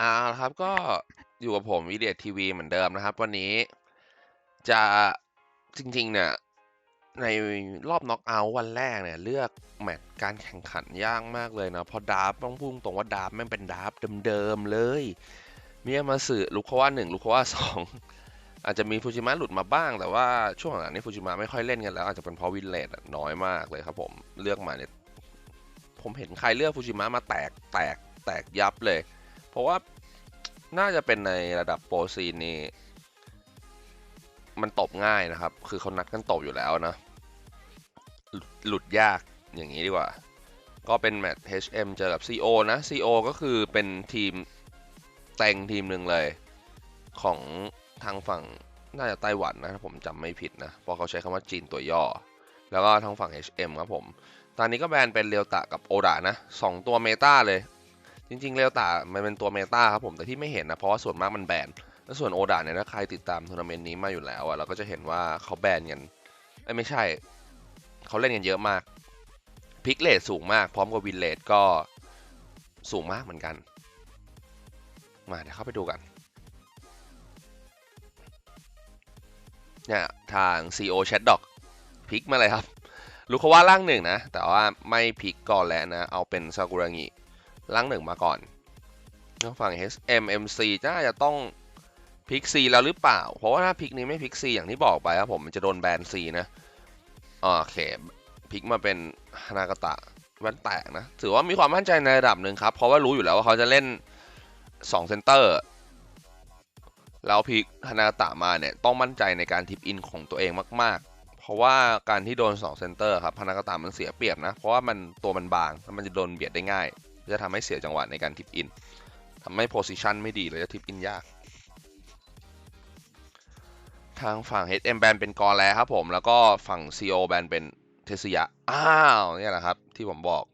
อ่าครับก็อยู่กับผมวิเดียทีวีเหมือนเดิมนะครับ วันนี้จะจริงๆเนี่ยในรอบน็อกเอาท์วันแรกเนี่ย เลือกแมตช์การแข่งขันยากมากเลยนะเพราะดาร์ฟต้องพูดตรงว่าดาร์ฟแม่งเป็นดาร์ฟเดิมๆเลยมียมาสื่อลูกเขาว่าหนึ่งลูกเขาว่าสองอาจจะมีฟูจิมะหลุดมาบ้าง แต่ว่าช่วงหลังนี้ฟูจิมะไม่ค่อยเล่นกันแล้ว อาจจะเป็นเพราะวินเลดน้อยมากเลยครับผมเลือกมาเนี่ยผมเห็นใครเลือกฟูจิมะมาแตกแตกแตกยับเลย เพราะว่าน่าจะเป็นในระดับโปรซีนนี่มันตบง่ายนะครับ คือเขานัดกันตบอยู่แล้วนะ หลุดยากอย่างนี้ดีกว่า ก็เป็นแมตช์ HM เจอกับ CO นะ CO ก็คือเป็นทีมแต่งทีมหนึ่งเลย ของทางฝั่งน่าจะไต้หวันนะถ้าผมจำไม่ผิดนะเพราะเขาใช้คำว่าจีนตัวย่อ แล้วก็ทางฝั่ง HM ครับผม ตอนนี้ก็แบนเป็นเรียวตะกับโอดะนะสองตัวเมตาเลย จริงๆเรียวตะมันเป็นตัวเมตาครับผมแต่ที่ไม่เห็นนะเพราะว่าส่วนมากมันแบนแล้วส่วนโอดาเนี่ยถ้าใครติดตามทัวร์นาเมนต์นี้มาอยู่แล้วอะเราก็จะเห็นว่าเขาแบนกันเอ้ยไม่ใช่เขาเล่นกันเยอะมากพิกเลทสูงมาก พร้อมกับวินเลทก็สูงมากเหมือนกัน มาเดี๋ยวเข้าไปดูกันเนี่ยทาง CO Chat Dog พิกมาเลยครับลูกเขาว่าล่างหนึ่งนะ แต่ว่าไม่พิกก่อนแล้วนะ เอาเป็นซากุระงิ ล่างหนึ่งมาก่อนทางฝั่ง HMMC น่าจะต้องพิก C แล้วหรือเปล่า เพราะว่าถ้าพิกนี้ไม่พิก C อย่างที่บอกไปครับผมมันจะโดนแบน C นะโอเคพิกมาเป็นฮานากาตะแว่นแตกนะ ถือว่ามีความมั่นใจในระดับหนึ่งครับ เพราะว่ารู้อยู่แล้วว่าเขาจะเล่น2เซนเตอร์แล้วพิกฮานากาตะมาเนี่ยต้องมั่นใจในการทิปอินของตัวเองมาก ๆ เพราะว่าการที่โดน2เซนเตอร์ครับฮานากาตะมันเสียเปรียบนะ เพราะว่ามันตัวมันบางแล้วมันจะโดนเบียดได้ง่าย จะทำให้เสียจังหวะในการทิปอินทำให้โพซิชันไม่ดีเลยจะทิปอินยาก ทางฝั่ง HM แบนเป็นกอแลครับผมแล้วก็ฝั่ง CO แบนเป็นเทสยะอ้าวเนี่ยแหละครับที่ผมบอก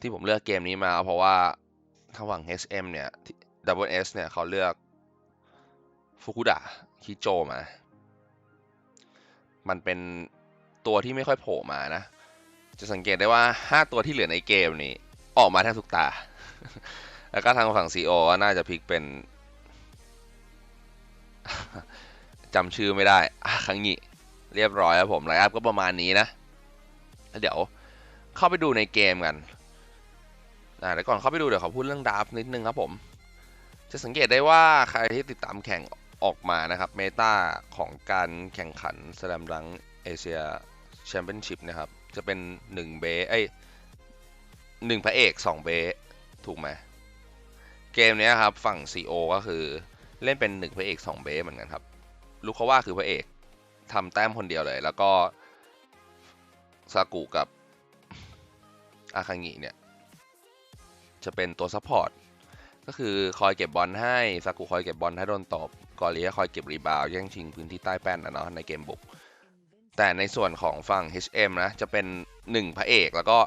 ที่ผมเลือกเกมนี้มาเพราะว่าทางฝั่ง HM เนี่ย Double S เนี่ยเขาเลือกฟุกุดะคิโจมา มันเป็นตัวที่ไม่ค่อยโผล่มานะ จะสังเกตได้ว่า 5 ตัวที่เหลือในเกมนี้ ออกมาแทบทุกตา แล้วก็ทางฝั่ง CO ก็น่าจะพลิกเป็นจำชื่อไม่ได้ครั้งนี้เรียบร้อยครับผมไลน์อัพก็ประมาณนี้นะแล้วเดี๋ยวเข้าไปดูในเกมกันอ่าเดี๋ยวก่อนเข้าไปดูเดี๋ยวขอพูดเรื่องดาฟนิดนึงครับผม จะสังเกตได้ว่าใครที่ติดตามแข่งออกมานะครับเมตาของการแข่งขันสแลมดังเอเชียแชมเปี้ยนชิพนะครับ จะเป็น1เบสไอ้ หนึ่งพระเอก2เบสถูกไหมเกมนี้ครับฝั่ง CO ก็คือเล่นเป็น1พระเอก2เบสเหมือนกันครับลูกเขาว่าคือพระเอกทำแต้มคนเดียวเลย แล้วก็ซากุกับอาคังิเนี่ยจะเป็นตัวซัพพอร์ตก็คือคอยเก็บบอลให้ซากุคอยเก็บบอลให้โดนตบกอริยคอยเก็บรีบาวแย่งชิงพื้นที่ใต้แป้นนะเนาะในเกมบุก แต่ในส่วนของฝั่ง HM นะจะเป็น 1 พระเอกแล้วก็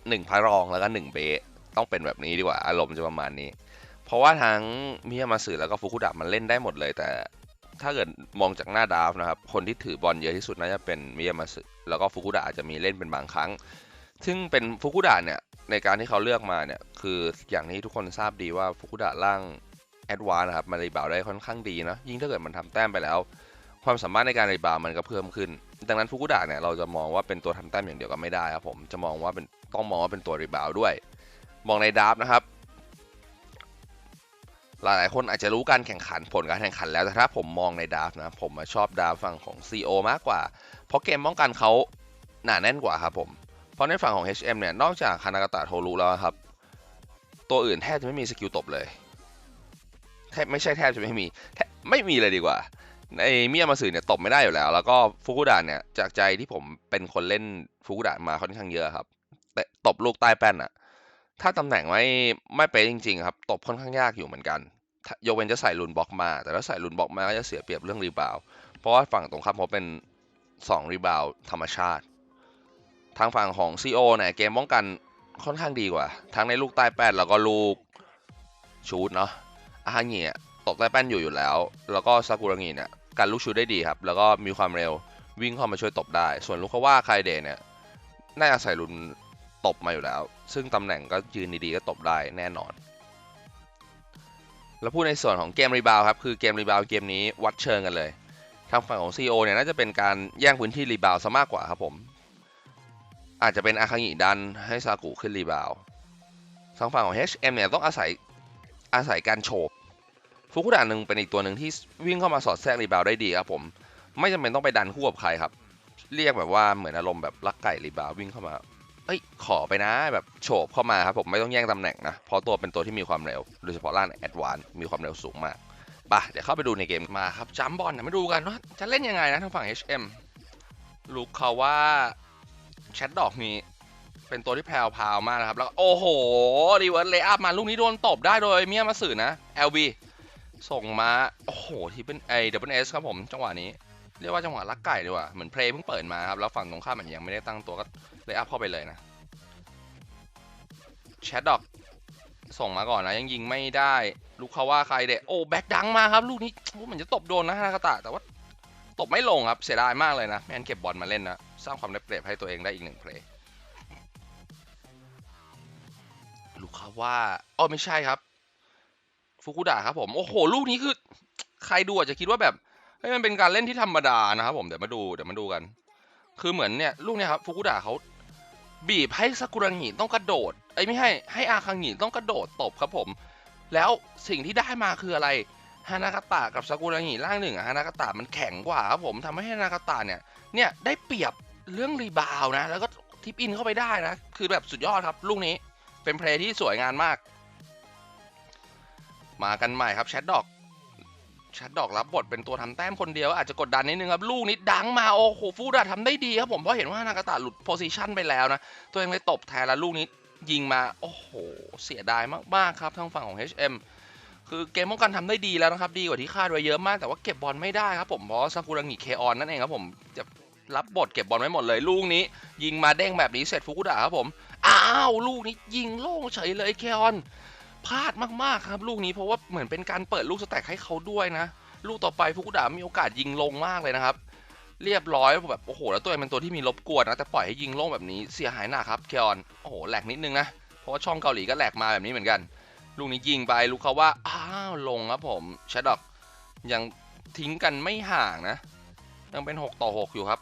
1พระรองแล้วก็1เบสต้องเป็นแบบนี้ดีกว่าอารมณ์จะประมาณนี้ เพราะว่าทั้งมิยามาสึแล้วก็ฟุกุดะมันเล่นได้หมดเลย แต่ถ้าเกิดมองจากหน้าดาฟนะครับ คนที่ถือบอลเยอะที่สุดน่าจะเป็นมิยามาสึแล้วก็ฟุกุดะอาจจะมีเล่นเป็นบางครั้ง ซึ่งเป็นฟุกุดะเนี่ยในการที่เขาเลือกมาเนี่ยคืออย่างที่ทุกคนทราบดีว่าฟุกุดะล่างแอดวานนะครับมันรีบาวได้ค่อนข้างดีนะยิ่งถ้าเกิดมันทำแต้มไปแล้ว ความสามารถในการรีบาวมันก็เพิ่มขึ้น ดังนั้นฟุกุดะเนี่ยเราจะมองว่าเป็นตัวทำแต้มอย่างเดียวก็ไม่ได้ครับผมจะมองว่าเป็น ต้องมองว่าเป็นตัวรีบาวด้วย มองในดราฟนะครับ หลายๆคนอาจจะรู้การแข่งขันผลการแข่งขันแล้วแต่ถ้าผมมองในดราฟนะ ผมชอบดราฟฝั่งของ CO มากกว่า เพราะเกมป้องกันเขาหนาแน่นกว่าครับผม เพราะในฝั่งของ HM เนี่ยนอกจากคานากาตะโทรุแล้วครับ ตัวอื่นแทบจะไม่มีสกิลตบเลยแทบไม่ใช่แทบจะไม่มีไม่มีเลยดีกว่าในเมียมาสื่อเนี่ยตบไม่ได้อยู่แล้ว แล้วก็ฟุกุดะเนี่ยจากใจที่ผมเป็นคนเล่นฟุกุดะมาค่อนข้างเยอะครับ แต่ตบลูกใต้แป้นอะถ้าตำแหน่งไม่ไม่เป๊ะจริง ๆ ครับ ตบค่อนข้างยากอยู่เหมือนกันโยเวนจะใส่ลุนบล็อกมา แต่ถ้าใส่ลุนบล็อกมาก็จะเสียเปรียบเรื่องรีบาวเพราะว่าฝั่งตรงข้ามเขาเป็น2รีบาวธรรมชาติ ทางฝั่งของ CO เนี่ยเกมป้องกันค่อนข้างดีกว่า ทั้งในลูกใต้แป้นแล้วก็ลูกชูดเนาะอาฮางิตกใต้แป้นอยู่อยู่แล้ว แล้วก็ซากุระงิเนี่ยการลูกชูดได้ดีครับ แล้วก็มีความเร็ววิ่งเข้ามาช่วยตบได้ ส่วนลูกเขาว่าใครเดเนี่ยน่าจะใส่ลุน ตบมาอยู่แล้ว ซึ่งตำแหน่งก็ยืนดีๆก็ตบได้แน่นอน แล้วพูดในส่วนของเกมรีบาวครับ คือเกมรีบาวเกมนี้วัดเชิงกันเลย ทางฝั่งของ CEO เนี่ยน่าจะเป็นการแย่งพื้นที่รีบาวซะมากกว่าครับผม อาจจะเป็นอาคางิดันให้ซากุขึ้นรีบาวทางฝั่งของ HM เนี่ยต้องอาศัยอาศัยการโฉบฟุกุดะหนึ่งเป็นอีกตัวหนึ่งที่วิ่งเข้ามาสอดแทรกรีบาวได้ดีครับผม ไม่จำเป็นต้องไปดันคู่กับใครครับ เรียกแบบว่าเหมือนอารมณ์แบบลักไก่รีบาววิ่งเข้ามา เอ้ยขอไปนะแบบโฉบเข้ามาครับผมไม่ต้องแย่งตำแหน่งนะเพราะตัวเป็นตัวที่มีความเร็วโดยเฉพาะล่างแอดวานมีความเร็วสูงมากไปะเดี๋ยวเข้าไปดูในเกมมาครับจัมบอลนะมาดูกันว่าจะเล่นยังไงนะทางฝั่ง HM ลูกเขาว่าแชทดอกมีเป็นตัวที่แพรวพาวมากนะครับ แล้วโอ้โหรีเวิร์สเลย์อัพมาลูกนี้โดนตบได้โดยเมียมาสื่อนะ LB ส่งมา โอ้โหที่เป็นไอเดบเบิลเอสครับผม จังหวะนี้ เรียกว่าจังหวะลักไก่ดีกว่าเหมือนเพลย์เพิ่งเปิดมาครับแล้วฝั่งตรงข้ามมันยังไม่ได้ตั้งตัวก็เลยอัพเข้าไปเลยนะแชทดอกส่งมาก่อนนะยังยิงไม่ได้ลูกเขาว่าใครเด็โอ้แบ็กดังมาครับลูกนี้เหมือนจะตบโดนนะฮานากาตะแต่ว่าตบไม่ลงครับเสียดายมากเลยนะแมนเก็บบอลมาเล่นนะสร้างความได้เปรียบให้ตัวเองได้อีกหนึ่งเพลย์ลูกเขาว่าอ๋อไม่ใช่ครับฟุกุดะครับผมโอ้โหลูกนี้คือ ใครดูอาจจะคิดว่าแบบ เฮ้มันเป็นการเล่นที่ธรรมดานะครับผมเดี๋ยวมาดูเดี๋ยวมาดูกัน คือเหมือนเนี่ยลูกเนี่ยครับฟุกุดะเขาบีบให้ซากุระงิต้องกระโดดไอ้ไม่ให้ให้อาคังงิต้องกระโดดตบครับผม แล้วสิ่งที่ได้มาคืออะไรฮานากาตะกับซากุระงิร่างหนึ่งอะฮานากาตะมันแข็งกว่าครับผมทำให้ฮานากาตะเนี่ยเนี่ยได้เปรียบเรื่องรีบาวนะ แล้วก็ทิปอินเข้าไปได้นะ คือแบบสุดยอดครับลูกนี้เป็นเพลย์ที่สวยงามมาก มากันใหม่ครับแชทดอก ชทดอกรับบทเป็นตัวทำแต้มคนเดียว อาจจะกดดันนิดนึงครับ ลูกนี้ดังมา โอ้โหฟูดาทำได้ดีครับผมเพราะเห็นว่านากาตะหลุดโพซิชันไปแล้วนะ ตัวเองเลยตบแทนแล้วลูกนี้ยิงมา โอ้โห เสียดายมาก ๆ ครับทางฝั่งของ HM คือเกมป้องกันทำได้ดีแล้วนะครับ ดีกว่าที่คาดไว้เยอะมากแต่ว่าเก็บบอลไม่ได้ครับผมเพราะซากุระงิเคออนนั่นเองครับผมจะรับบทเก็บบอลไว้หมดเลย ลูกนี้ ยิงมาเด้งแบบนี้เสร็จฟุกุดะครับผมอ้าวลูกนี้ยิงโล่งเฉยเลยเคออน พลาดมากๆครับ ลูกนี้เพราะว่าเหมือนเป็นการเปิดลูกสแต็กให้เขาด้วยนะ ลูกต่อไปฟุกุดะมีโอกาสยิงลงมากเลยนะครับ เรียบร้อยแบบโอ้โห แล้วตัวเองเป็นตัวที่มีลบกวนนะ แต่ปล่อยให้ยิงลงแบบนี้เสียหายหนักครับเคออนโอ้โหแหลกนิดนึงนะเพราะว่าช่องเกาหลีก็แหลกมาแบบนี้เหมือนกัน ลูกนี้ยิงไปลูกเขาว่าอ้าวลงครับผมแชดดอกยังทิ้งกันไม่ห่างนะยังเป็น 6 ต่อ 6 อยู่ครับ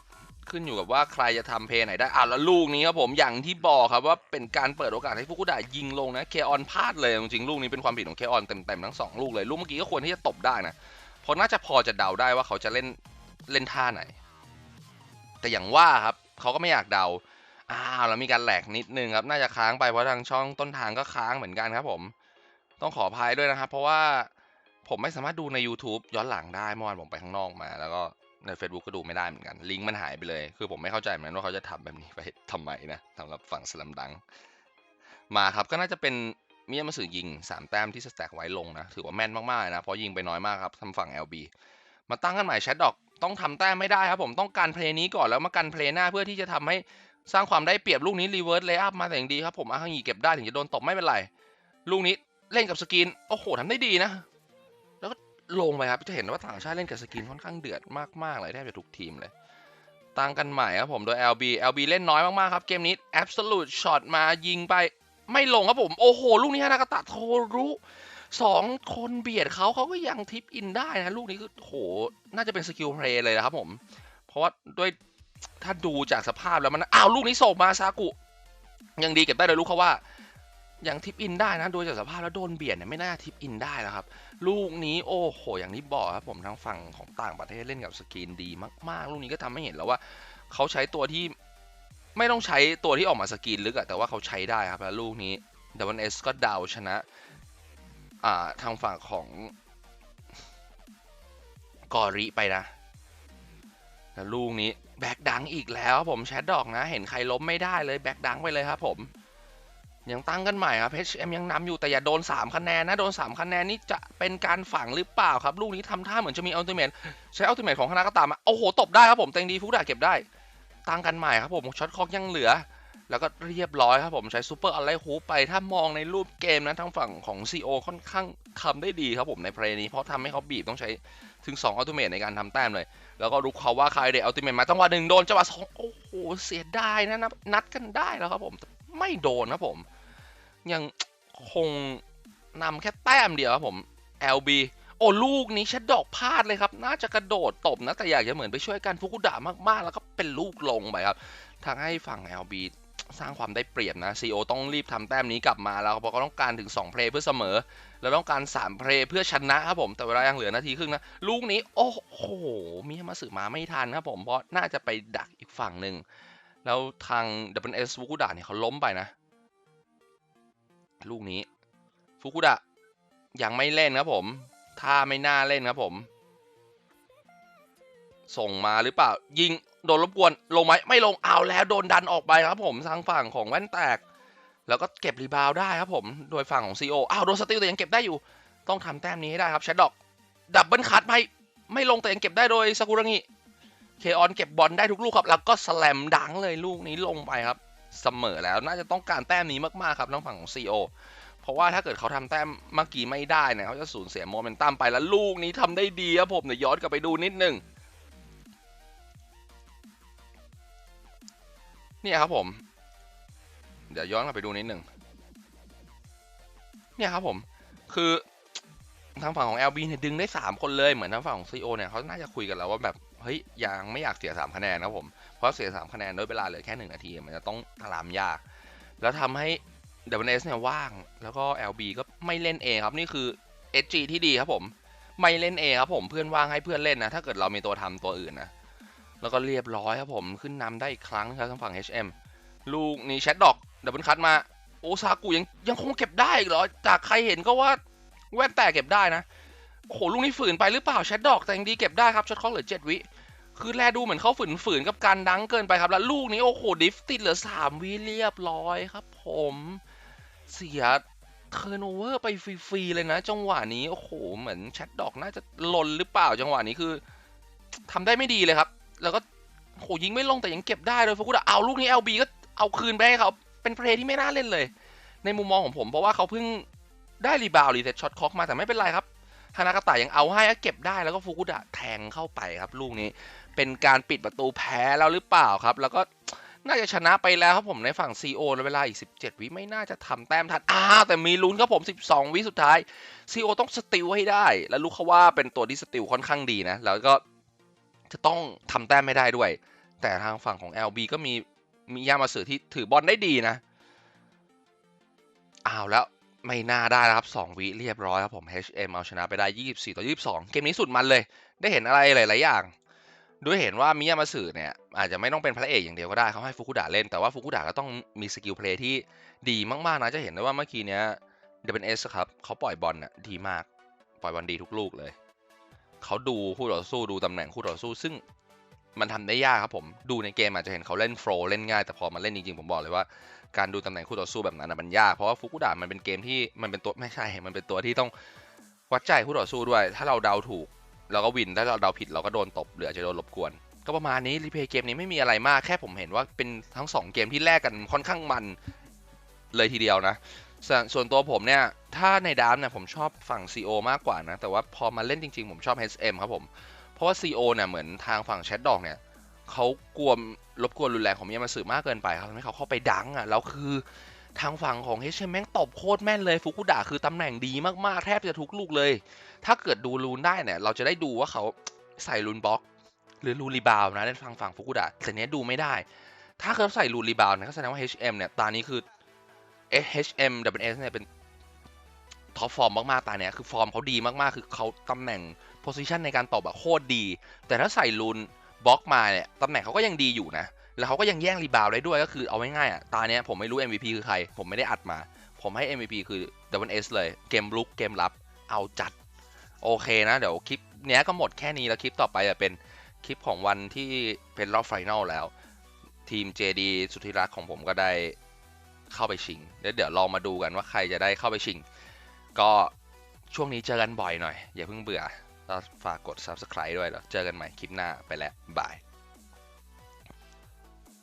ขึ้นอยู่กับว่าใครจะทำเพลย์ไหนได้อะแล้วลูกนี้ครับผมอย่างที่บอกครับว่าเป็นการเปิดโอกาสให้ฟุกุดะยิงลงนะเคออนพลาดเลยจริงๆลูกนี้เป็นความผิดของเคออนเต็มๆทั้งสองลูกเลยลูกเมื่อกี้ก็ควรที่จะตบได้นะเพราะน่าจะพอจะเดาได้ว่าเขาจะเล่นเล่นท่าไหน แต่อย่างว่าครับเขาก็ไม่อยากเดาอ้าวแล้วมีการแหลกนิดนึงครับ น่าจะค้างไปเพราะทางช่องต้นทางก็ค้างเหมือนกันครับ ผม ต้องขออภัยด้วยนะครับ เพราะว่าผมไม่สามารถดูใน YouTube ย้อนหลังได้เมื่อวานผมไปข้างนอกมา แล้วก็ ใน Facebook ก็ดูไม่ได้เหมือนกัน ลิงก์มันหายไปเลย คือผมไม่เข้าใจเหมือนกันว่าเขาจะทำแบบนี้ไปทำไมนะสำหรับฝั่งสลัมดัง มาครับก็น่าจะเป็นเมียมาสื่อยิง 3 แต้มที่สแต็กไว้ลงนะ ถือว่าแม่นมากๆนะ เพราะยิงไปน้อยมากครับทางฝั่ง LB มาตั้งกันใหม่แชทดอกต้องทำแต้มไม่ได้ครับผมต้องการเพลย์นี้ก่อนแล้วมากันเพลย์หน้าเพื่อที่จะทำให้สร้างความได้เปรียบลูกนี้รีเวิร์สเลย์อัพมาแต่อย่างดีครับผมอาคังยีเก็บได้ถึงจะโดนตบไม่เป็นไรลูกนี้เล่นกับสกรีนโอ้โหทำได้ดีนะ ลงไปครับจะเห็นว่าต่างชาติเล่นกับสกรีนค่อนข้างเดือดมากๆเลยแทบจะทุกทีมเลยตั้งกันใหม่ครับผมโดย LB LB เล่นน้อยมากๆครับเกมนี้ absolute shot มายิงไปไม่ลงครับผม โอ้โห ลูกนี้ฮานากาตะโทรุสองคนเบียดเขาเขาก็ยังทิปอินได้นะ ลูกนี้คือโหน่าจะเป็นสกิลเพลย์เลยนะครับผม เพราะว่าด้วยถ้าดูจากสภาพแล้วมันอ้าวลูกนี้ส่งมาซากุ ยังดีเก็บได้เลยลูกเขาว่า อยังทิปอินได้นะโดยจากสภาพแล้วโดนเบียดเนี่ยไม่น่าทิปอินได้แล้วครับ ลูกนี้โอ้โห อย่างที่บอกครับผมทางฝั่งของต่างประเทศเล่นกับสกรีนดีมาก ๆ ลูกนี้ก็ทำให้เห็นแล้วว่า เขาใช้ตัวที่ไม่ต้องใช้ตัวที่ออกมาสกรีนลึกอะแต่ว่าเขาใช้ได้ครับแล้วลูกนี้ดับเบิลเอสก็ดาวชนะอ่าทางฝั่งของกอริไปนะแล้วลูกนี้แบ็กดังอีกแล้วผมแชทดอกนะ เห็นใครล้มไม่ได้เลยแบ็กดังไปเลยครับผม ยังตั้งกันใหม่ครับ HM ยังนำอยู่แต่อย่าโดน 3 คะแนนนะ โดน 3 คะแนนนี่จะเป็นการฝังหรือเปล่าครับ ลูกนี้ทำท่าเหมือนจะมีอัลติเมทใช้อัลติเมทของคณะก็ตามมาโอ้โห ตบได้ครับผมเต็งดีฟุกดาเก็บได้ ตั้งกันใหม่ครับผมช็อตคอกยังเหลือ แล้วก็เรียบร้อยครับผมใช้ซูเปอร์อะไรฮูไปถ้ามองในรูปเกมนะทางฝั่งของ CO ค่อนข้างทำได้ดีครับผมในเพลย์นี้เพราะทำให้เขาบีบต้องใช้ถึง2อัลติเมทในการทำแต้มเลย แล้วก็รู้เขาว่าใครเดอัลติเมทมาจังหวะหนึ่งโดนจังหวะสองโอ้โหเสียดายนะนัดกันได้แล้วครับผมไม่โดนนะผม ยังคงนำแค่แต้มเดียวครับผม LB โอ้ลูกนี้ชัดดอกพลาดเลยครับ น่าจะกระโดดตบนะ แต่อยากจะเหมือนไปช่วยกันฟุกุดะมากๆ แล้วก็เป็นลูกลงไปครับทางให้ฝั่ง LB สร้างความได้เปรียบนะ CO ต้องรีบทำแต้มนี้กลับมาแล้วเพราะเขาต้องการถึง 2 เพลย์เพื่อเสมอ แล้วต้องการ 3 เพลย์เพื่อชนะครับผม แต่เวลายังเหลือนาทีครึ่งนะ ลูกนี้ โอ้โห มีมาสึมาไม่ทันครับผม เพราะน่าจะไปดักอีกฝั่งหนึ่ง แล้วทาง WS ฟุกุดะเนี่ยเขาล้มไปนะ ลูกนี้ฟุกุดะยังไม่เล่นครับผมถ้าไม่น่าเล่นครับผม ส่งมาหรือเปล่า ยิงโดนรบกวนลงไหมไม่ลงเอาแล้วโดนดันออกไปครับผมทางฝั่งของแว่นแตก แล้วก็เก็บรีบาวได้ครับผมโดยฝั่งของซีโออ้าวโดนสติลแต่ยังเก็บได้อยู่ ต้องทำแต้มนี้ให้ได้ครับแชดดอกดับเบิลคัตไม่ไม่ลงแต่ยังเก็บได้โดยซากุระงิเคออนเก็บบอลได้ทุกลูกครับ แล้วก็สแลมดังเลยลูกนี้ลงไปครับ เสมอแล้วน่าจะต้องการแต้มนี้มากๆครับทางฝั่งของซีโอเพราะว่าถ้าเกิดเขาทำแต้มเมื่อกี้ไม่ได้เนี่ยเขาจะสูญเสียโมเมนตัมไปแล้วลูกนี้ทำได้ดีครับผมเดี๋ยวย้อนกลับไปดูนิดนึงเนี่ยครับผม เดี๋ยวย้อนกลับไปดูนิดหนึ่งเนี่ยครับผม คือทางฝั่งของ LB เนี่ยดึงได้ 3 คนเลยเหมือนทางฝั่งของ CO เนี่ยเขาน่าจะคุยกันแล้วว่าแบบ เฮ้ยยังไม่อยากเสีย 3 คะแนนนะผม เพราะเสีย 3 คะแนนด้วยเวลาเหลือแค่ 1 นาที มันจะต้องตารามยาก แล้วทำให้ WS เนี่ยว่าง แล้วก็ LB ก็ไม่เล่นเองครับ นี่คือ SG ที่ดีครับผม ไม่เล่นเองครับผม เพื่อนว่างให้เพื่อนเล่นนะ ถ้าเกิดเรามีตัวทำตัวอื่นนะ แล้วก็เรียบร้อยครับผม ขึ้นนำได้อีกครั้งครับทางฝั่ง HM ลูกนี้แชทดอกดับเบิลคัตมา โอซากุยังยังคงเก็บได้อีกเหรอ จากใครเห็นก็ว่าแว่นแต่เก็บได้นะ โอ้โห ลูกนี้ฝืนไปหรือเปล่าแชทดอกแต่ยังดีเก็บได้ครับช็อตคล็อกเหลือ7วิ คือแลดูเหมือนเขาฝืนฝืนกับการดังเกินไปครับ แล้วลูกนี้โอ้โหดิฟติดเหลือ3วิเรียบร้อยครับ ผมเสียเทอร์โนเวอร์ไปฟรีๆเลยนะ จังหวะนี้โอ้โหเหมือนแชทดอกน่าจะหล่นหรือเปล่าจังหวะนี้คือทำได้ไม่ดีเลยครับ แล้วก็โหยิงไม่ลงแต่ยังเก็บได้เลยฟุกุดะเอาลูกนี้ LB ก็เอาคืนไปให้เขาเป็นเพลย์ที่ไม่น่าเล่นเลย ในมุมมองของผมเพราะว่าเขาเพิ่งได้รีบาวรีเซ็ตช็อตคอกมาแต่ไม่เป็นไรครับ ฮานากาตะยังเอาให้เก็บได้แล้วก็ฟุกุดะแทงเข้าไปครับ ลูกนี้เป็นการปิดประตูแพ้แล้วหรือเปล่าครับ แล้วก็น่าจะชนะไปแล้วครับผมในฝั่ง CO เวลาอีก 17 วิไม่น่าจะทำแต้มทันอ้าวแต่มีลุ้นครับผม 12 วิสุดท้าย CO ต้องสติลให้ได้ แล้วลูกเขาว่าเป็นตัวที่สติลค่อนข้างดีนะ แล้วก็จะต้องทำแต้มไม่ได้ด้วย แต่ทางฝั่งของ LB ก็มีมียามาสือที่ถือบอลได้ดีนะอ้าวแล้ว ไม่น่าได้แล้วครับ 2 วิเรียบร้อยครับผม HM เอาชนะไปได้ 24 ต่อ 22 เกมนี้สุดมันเลย ได้เห็นอะไรหลาย ๆ อย่าง ด้วยเห็นว่ามิยามาสึเนี่ย อาจจะไม่ต้องเป็นพระเอกอย่างเดียวก็ได้เขาให้ฟุกุดะเล่น แต่ว่าฟุกุดะก็ต้องมีสกิลเพลย์ที่ดีมาก ๆ นะ จะเห็นได้ว่าเมื่อกี้เนี้ย WS ครับเขาปล่อยบอลน่ะดีมาก ปล่อยบอลดีทุกลูกเลย เขาดูคู่ต่อสู้ดูตำแหน่งคู่ต่อสู้ ซึ่งมันทำได้ยากครับผม ดูในเกมอาจจะเห็นเขาเล่นโฟล์เล่นง่าย แต่พอมาเล่นจริงๆผมบอกเลยว่า การดูตำแหน่งคู่ต่อสู้แบบนั้นมันยากเพราะว่าฟุกุดะมันเป็นเกมที่มันเป็นตัวไม่ใช่ มันเป็นตัวที่ต้องวัดใจคู่ต่อสู้ด้วย ถ้าเราเดาถูกเราก็วินถ้าเราเดาผิดเราก็โดนตบเหลือจะโดนรบกวน ก็ประมาณนี้รีเพย์เกมนี้ไม่มีอะไรมากแค่ผมเห็นว่าเป็นทั้ง 2 เกมที่แลกกันค่อนข้างมันเลยทีเดียวนะส่วนตัวผมเนี่ย ถ้าในดามเนี่ยผมชอบฝั่ง CO มากกว่านะ แต่ว่าพอมาเล่นจริงๆ ผมชอบ HM ครับผม เพราะว่า CO เนี่ยเหมือนทางฝั่งแชทดอกเนี่ย เขากลัวรบกวนรุนแรงของมิยามาสึมากเกินไปครับทำให้เขาเข้าไปดังอะแล้วคือทางฝั่งของเฮชแม่งตบโคตรแม่นเลยฟุกุดะคือตำแหน่งดีมากๆ แทบจะทุกลูกเลย ถ้าเกิดดูรูนได้เนี่ย เราจะได้ดูว่าเขาใส่รูนบล็อก หรือรูนรีบาวนะในฝั่งฝั่งฟุกุดะแต่เนี้ยดูไม่ได้ ถ้าเขาใส่รูนรีบาวนะก็แสดงว่า HM เนี่ยตอนนี้คือ HM WS เนี่ยเป็นท็อปฟอร์มมากๆตาเนี้ยคือฟอร์มเขาดีมากๆ คือเขาตำแหน่งโพซิชันในการตบอะโคตรดี แต่ถ้าใส่รูน บล็อกมาเนี่ยตำแหน่งเขาก็ยังดีอยู่นะ แล้วเขาก็ยังแย่งรีบาวได้ด้วยก็คือเอาง่ายๆอะตาเนี้ยผมไม่รู้ MVP คือใคร ผมไม่ได้อัดมา ผมให้ MVP คือ WS เลยเกมลุกเกมรับเอาจัด โอเคนะ เดี๋ยวคลิปเนี้ยก็หมดแค่นี้แล้วคลิปต่อไปจะเป็นคลิปของวันที่เป็นรอบไฟนอลแล้ว ทีม JD สุดที่รักของผมก็ได้เข้าไปชิงแล้วเดี๋ยวลองมาดูกันว่าใครจะได้เข้าไปชิง ก็ช่วงนี้เจอกันบ่อยหน่อย อย่าเพิ่งเบื่อ แล้วฝากกด subscribe ด้วยแล้วเจอกันใหม่คลิปหน้าไปแล้วบาย